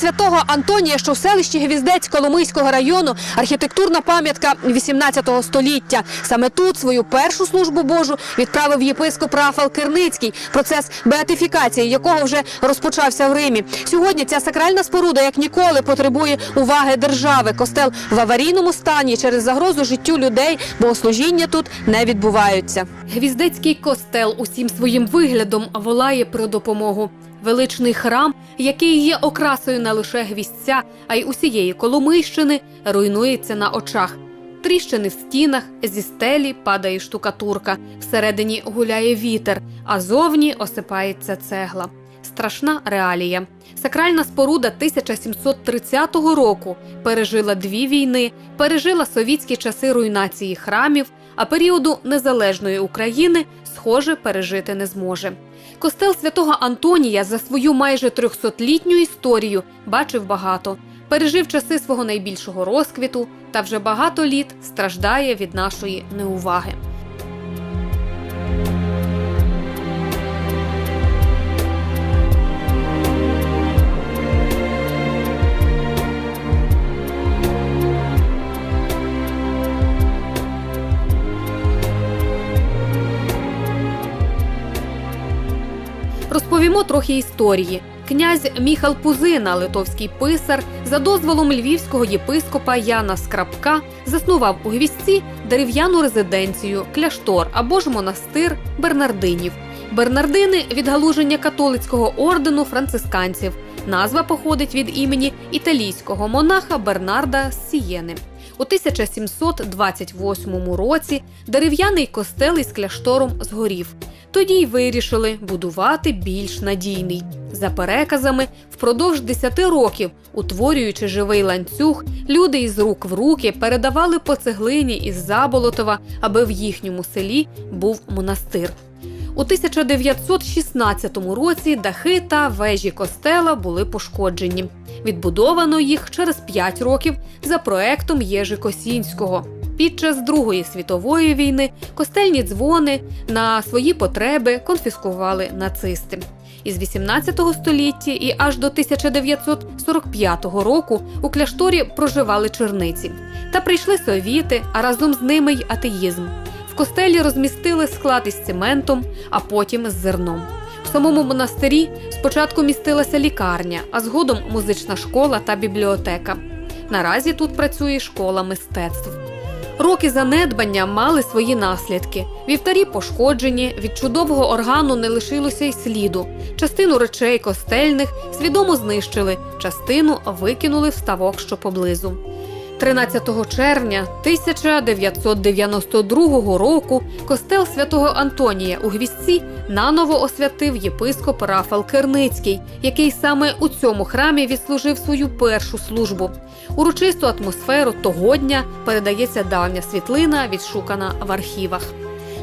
Святого Антонія, що в селищі Гвіздець Коломийського району, архітектурна пам'ятка 18 століття. Саме тут свою першу службу Божу відправив єпископ Рафал Кирницький, процес беатифікації якого вже розпочався в Римі. Сьогодні ця сакральна споруда як ніколи потребує уваги держави. Костел в аварійному стані через загрозу життю людей, богослужіння тут не відбуваються. Гвіздецький костел усім своїм виглядом волає про допомогу. Величний храм, який є окрасою не лише гвіздця, а й усієї Коломийщини, руйнується на очах. Тріщини в стінах, зі стелі падає штукатурка, всередині гуляє вітер, а зовні осипається цегла. Страшна реалія. Сакральна споруда 1730 року пережила дві війни, пережила совітські часи руйнації храмів, а періоду незалежної України, схоже, пережити не зможе. Костел святого Антонія за свою майже 300-літню історію бачив багато, пережив часи свого найбільшого розквіту та вже багато літ страждає від нашої неуваги. Розповімо трохи історії. Князь Міхал Пузина, литовський писар, за дозволом львівського єпископа Яна Скрабка заснував у Гвістці дерев'яну резиденцію, кляштор або ж монастир Бернардинів. Бернардини відгалуження католицького ордену францисканців. Назва походить від імені італійського монаха Бернарда з Сієни. У 1728 році дерев'яний костел із кляштором згорів. Тоді й вирішили будувати більш надійний. За переказами, впродовж 10 років, утворюючи живий ланцюг, люди із рук в руки передавали по цеглині із Заболотова, аби в їхньому селі був монастир. У 1916 році дахи та вежі костела були пошкоджені. Відбудовано їх через 5 років за проектом Єжи Косінського. Під час Другої світової війни костельні дзвони на свої потреби конфіскували нацисти. Із 18 століття і аж до 1945 року у кляшторі проживали черниці. Та прийшли совіти, а разом з ними й атеїзм. В костелі розмістили склад із цементом, а потім з зерном. В самому монастирі спочатку містилася лікарня, а згодом музична школа та бібліотека. Наразі тут працює школа мистецтв. Роки занедбання мали свої наслідки. Вівтарі пошкоджені, від чудового органу не лишилося й сліду. Частину речей костельних свідомо знищили, частину викинули в ставок, що поблизу. 13 червня 1992 року костел святого Антонія у Гвістці наново освятив єпископ Рафал Керницький, який саме у цьому храмі відслужив свою першу службу. Урочисту атмосферу того дня передається давня світлина, відшукана в архівах.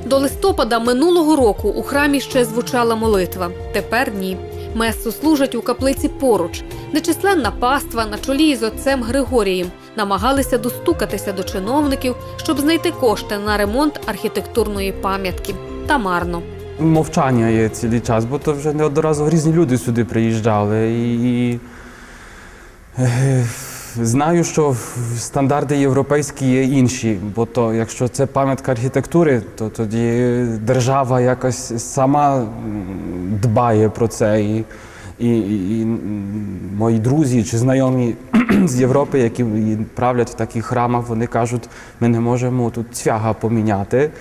До листопада минулого року у храмі ще звучала молитва. Тепер ні. Месу служать у каплиці поруч. Нечисленна паства на чолі із отцем Григорієм намагалися достукатися до чиновників, щоб знайти кошти на ремонт архітектурної пам'ятки. Та марно. Мовчання є цілий час, бо то вже неодноразово різні люди сюди приїжджали. І, е, знаю, що стандарти європейські є інші, бо то, якщо це пам'ятка архітектури, то тоді держава якось сама дбає про це. І, і, і, і мої друзі чи знайомі з Європи, які правлять в таких храмах, вони кажуть, ми не можемо тут цвяга поміняти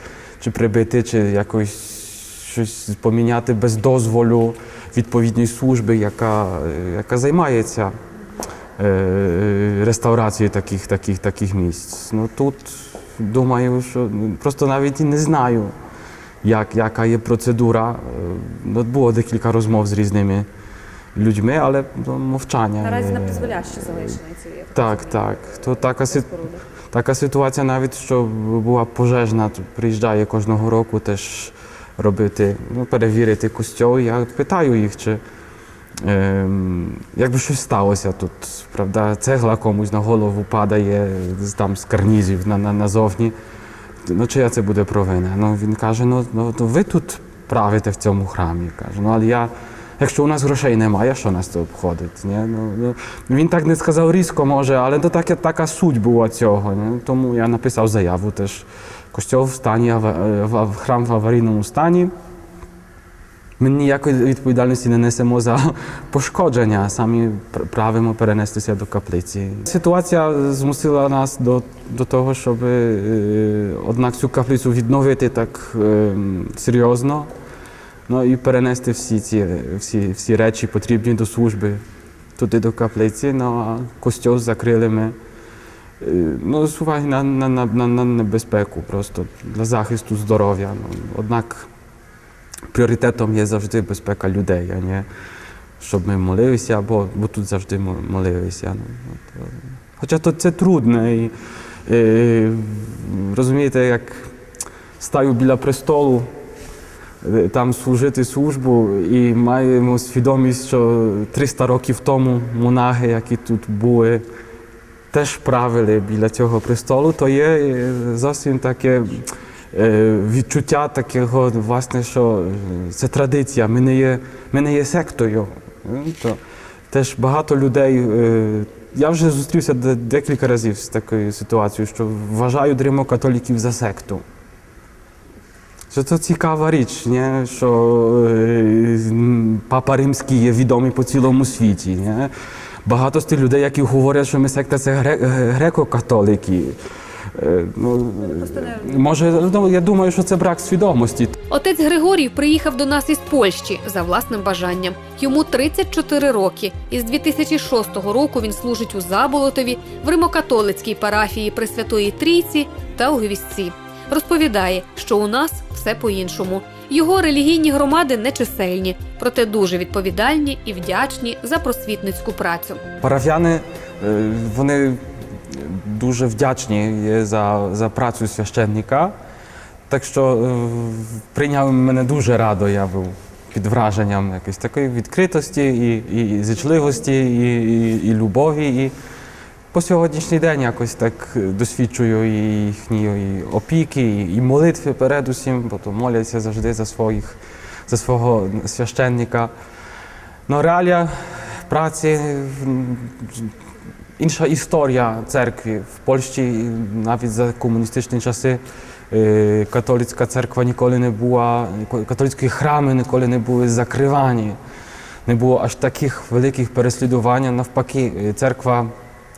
чи прибити, чи якось щось поміняти без дозволу відповідної служби, яка, яка займається е, реставрацією таких, таких, таких місць. Ну тут думаю, що ну, просто навіть і не знаю, як, яка є процедура. Е, було декілька розмов з різними людьми, але ну, мовчання. Наразі на призволяще залишені ці Так, так. То така, си- така ситуація навіть, що була пожежна, приїжджає кожного року теж робити, ну, перевірити костьол. Я питаю їх, чи ем, якби щось сталося тут, правда, цегла комусь на голову падає там з карнізів на, на, назовні. Ну, чия це буде провина? Ну, він каже, ну, ну ви тут правите в цьому храмі. Каже, ну, але я Якщо у нас грошей немає, що нас це обходить? Ні? Ну, ну, він так не сказав різко, може, але то таке, така суть була цього. Ні? Тому я написав заяву теж. Костьол в стані, в- в- храм в аварійному стані. Ми ніякої відповідальності не несемо за пошкодження, самі правимо перенестися до каплиці. Ситуація змусила нас до, до того, щоб е, однак цю каплицю відновити так е, серйозно. Ну і перенести всі ці всі, всі речі потрібні до служби туди до каплиці. Ну а костьол закрили ми. е, Ну, з уваги на, на, на, на, небезпеку, просто для захисту здоров'я. Ну, однак пріоритетом є завжди безпека людей, а не щоб ми молилися, бо, бо тут завжди молилися. Ну, от, е, хоча то це трудно. І, е, розумієте, як стаю біля престолу, там служити службу, і маємо свідомість, що 300 років тому монахи, які тут були, теж правили біля цього престолу, то є е, зовсім таке е, відчуття такого, власне, що е, це традиція. Ми не є, ми не є сектою. То теж багато людей. Я вже зустрівся декілька разів з такою ситуацією, що вважають римокатоліків за секту. Що це цікава річ, ні? що Папа Римський є відомий по цілому світі. Ні? Багато з тих людей, які говорять, що ми секта це гре- греко-католики. Е, Ну, може, ну, я думаю, що це брак свідомості. Отець Григорій приїхав до нас із Польщі за власним бажанням. Йому 34 роки. Із 2006 року він служить у Заболотові, в римокатолицькій парафії Пресвятої Трійці та у Гвістці. Розповідає, що у нас все по-іншому. Його релігійні громади нечисельні, проте дуже відповідальні і вдячні за просвітницьку працю. Парафіяни е, вони дуже вдячні за, за працю священника. Так що е, прийняли мене дуже радо, я був під враженням якоїсь такої відкритості, і, і зічливості, і, і, і любові. І по сьогоднішній день якось так е, досвідчую і їхньої опіки, і, молитви передусім, бо то моляться завжди за, своїх, за свого священника. Ну, реалія праці інша історія церкви. В Польщі навіть за комуністичні часи е, католицька церква ніколи не була, католицькі храми ніколи не були закривані. Не було аж таких великих переслідувань. Навпаки, е, церква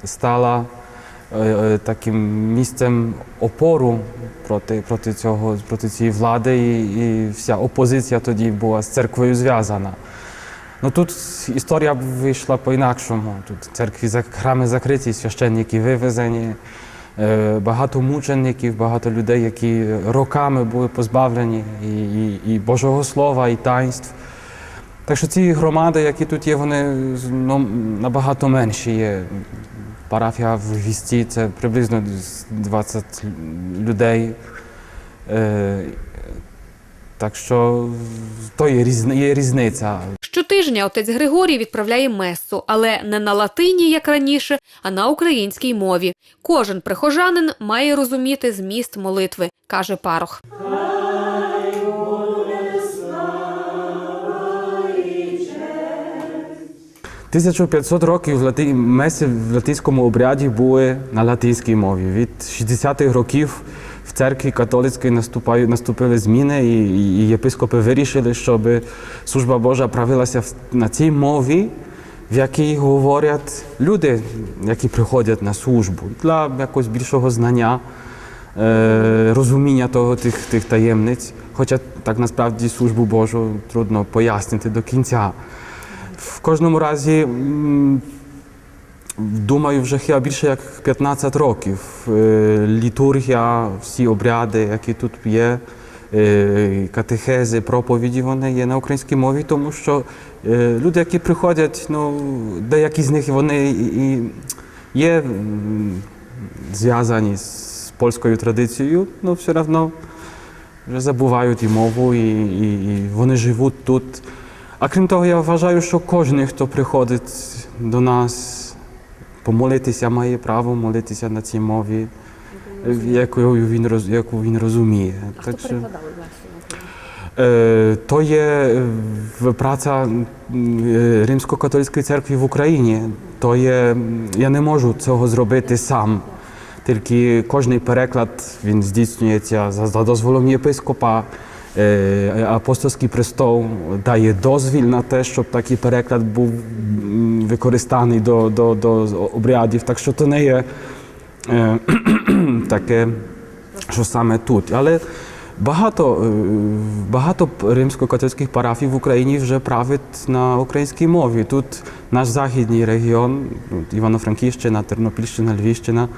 стала е, е, таким місцем опору проти, проти, цього, проти цієї влади, і, і вся опозиція тоді була з церквою зв'язана. Ну тут історія вийшла по-інакшому. Тут церкві храми закриті, священники вивезені, е, багато мучеників, багато людей, які роками були позбавлені і, і, і Божого Слова, і таїнств. Так що ці громади, які тут є, вони ну, набагато менші є. Парафія в Гісті це приблизно з 20 людей. Е, так що то є, є різниця. Щотижня отець Григорій відправляє месу, але не на латині, як раніше, а на українській мові. Кожен прихожанин має розуміти зміст молитви, каже парох. 1500 років лати... меси в латинському обряді були на латинській мові. Від 60-х років в церкві католицькій наступили зміни, і, і єпископи вирішили, щоб служба Божа правилася на цій мові, в якій говорять люди, які приходять на службу, для якогось більшого знання, е, розуміння того, тих, тих таємниць. Хоча так насправді службу Божу трудно пояснити до кінця. В кожному разі, думаю, вже хіба більше як 15 років. Е, Літургія, всі обряди, які тут є, е, катехези, проповіді, вони є на українській мові, тому що е, люди, які приходять, ну, деякі з них вони і, є зв'язані з польською традицією, але все одно вже забувають і мову, і, і, і вони живуть тут. А крім того, я вважаю, що кожен, хто приходить до нас помолитися, має право молитися на цій мові, яку він, роз, яку він розуміє. А хто що? Е, То є е, праця е, Римсько-католицької церкви в Україні. То є, я не можу цього зробити сам. Тільки кожний переклад він здійснюється за дозволом єпископа. Е, Апостольський престол дає дозвіл на те, щоб такий переклад був використаний до, до, до обрядів. Так що то не є е, таке, що саме тут. Але багато, е, багато римсько-католицьких парафій в Україні вже править на українській мові. Тут наш західний регіон, Івано-Франківщина, Тернопільщина, Львівщина,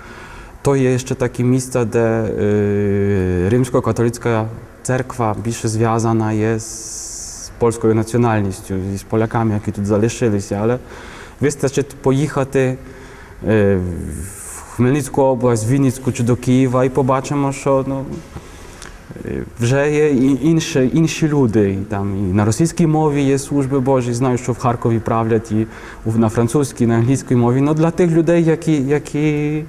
то є ще такі місця, де римсько-католицька церква більше зв'язана є з польською національністю, з поляками, які тут залишилися. Але вистачить поїхати е, в Хмельницьку область, в Вінницьку чи до Києва і побачимо, що ну, е, вже є інші, інші люди. Там, і на російській мові є служби Божі. Знаю, що в Харкові правлять і на французькій, на англійській мові. Ну, для тих людей, які, які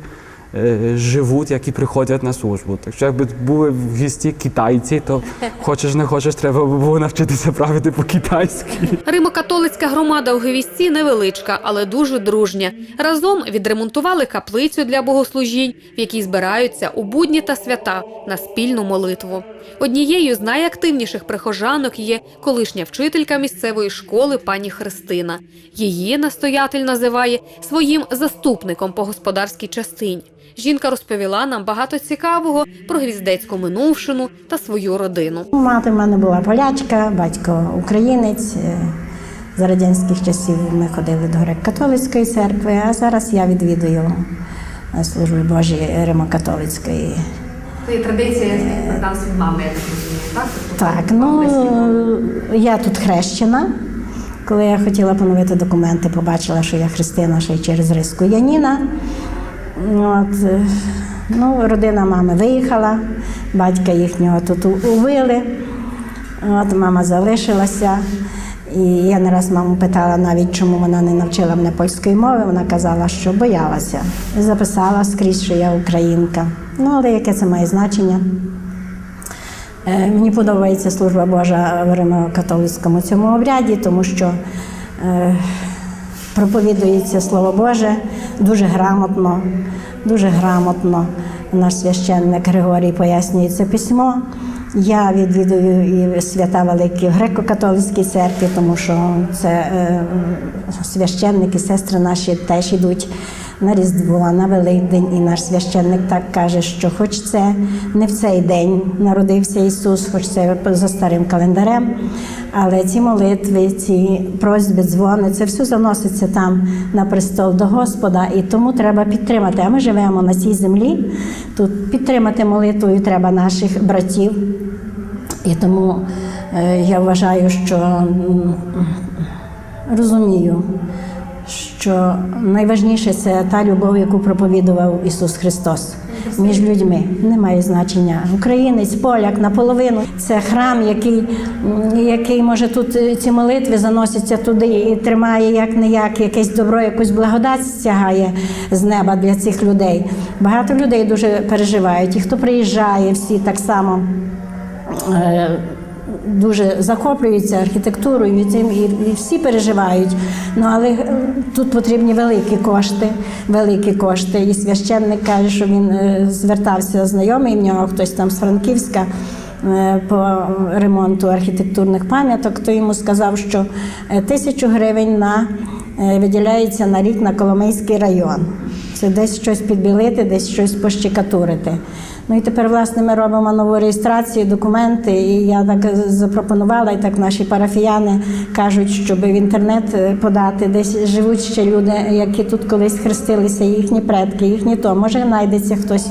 живуть, які приходять на службу. Так що якби були в гісті китайці, то хочеш не хочеш, треба було навчитися правити по-китайськи. Римо-католицька громада у Гевісті невеличка, але дуже дружня. Разом відремонтували каплицю для богослужінь, в якій збираються у будні та свята на спільну молитву. Однією з найактивніших прихожанок є колишня вчителька місцевої школи пані Христина. Її настоятель називає своїм заступником по господарській частині. Жінка розповіла нам багато цікавого про гвіздецьку минувшину та свою родину. Мати в мене була полячка, батько українець. Е, За радянських часів ми ходили до греко-католицької церкви, а зараз я відвідую е, служби Божі Римо-католицької. Це традиція передався від мами, я так розумію, так? Тобто Так, ну я тут хрещена. Коли я хотіла поновити документи, побачила, що я христина ще й через риску Яніна. От, е, ну, родина мами виїхала, батька їхнього тут убили. От мама залишилася. І я не раз маму питала навіть, чому вона не навчила мене польської мови. Вона казала, що боялася. Записала скрізь, що я українка. Ну, але яке це має значення? Е, Мені подобається служба Божа в Римо-католицькому цьому обряді, тому що е, проповідується Слово Боже дуже грамотно, дуже грамотно. Наш священник Григорій пояснює це письмо. Я відвідую і свята великі греко-католицькій церкві, тому що це е, священники, сестри наші теж йдуть на Різдво, на Великдень, і наш священник так каже, що хоч це не в цей день народився Ісус, хоч це за старим календарем, але ці молитви, ці просьби, дзвони, це все заноситься там на престол до Господа, і тому треба підтримати. А ми живемо на цій землі. Тут підтримати молитвою треба наших братів. І тому е, я вважаю, що розумію, що найважніше це та любов, яку проповідував Ісус Христос між людьми. Немає значення. Українець, поляк наполовину. Це храм, який, який може тут е, ці молитви заносяться туди і тримає як не як якесь добро, якусь благодать стягає з неба для цих людей. Багато людей дуже переживають. І хто приїжджає, всі так само. Дуже захоплюються архітектурою цим, і, і всі переживають. Ну але е, тут потрібні великі кошти, великі кошти. І священник каже, що він е, звертався знайомий в нього, хтось там з Франківська е, по ремонту архітектурних пам'яток. То йому сказав, що тисячу гривень на виділяється на рік на Коломийський район. Це десь щось підбілити, десь щось пощекатурити. Ну і тепер, власне, ми робимо нову реєстрацію, документи, і я так запропонувала, і так наші парафіяни кажуть, щоб в інтернет е, подати, десь живуть ще люди, які тут колись хрестилися, їхні предки, їхні то. Може, знайдеться хтось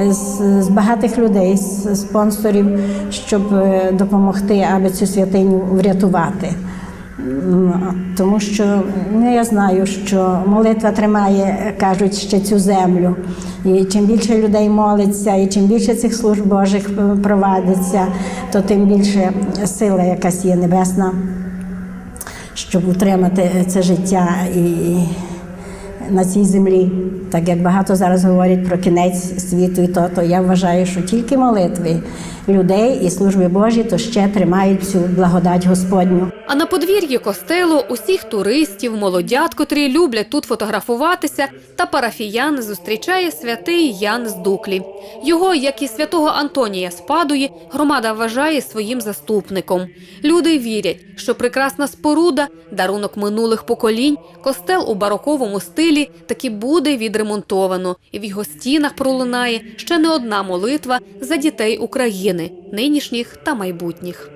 е, з, з багатих людей, з спонсорів, щоб е, допомогти, аби цю святиню врятувати. Тому що ну, я знаю, що молитва тримає, кажуть, ще цю землю. І чим більше людей молиться, і чим більше цих служб Божих провадиться, то тим більше сила якась є небесна, щоб утримати це життя і на цій землі. Так як багато зараз говорять про кінець світу і то, то я вважаю, що тільки молитви людей і служби Божі то ще тримають цю благодать Господню. А на подвір'ї костелу усіх туристів, молодят, котрі люблять тут фотографуватися, та парафіян зустрічає святий Ян з Дуклі. Його, як і святого Антонія з Падуї, громада вважає своїм заступником. Люди вірять, що прекрасна споруда, дарунок минулих поколінь, костел у бароковому стилі таки буде відремонтовано, і в його стінах пролунає ще не одна молитва за дітей України, нинішніх та майбутніх.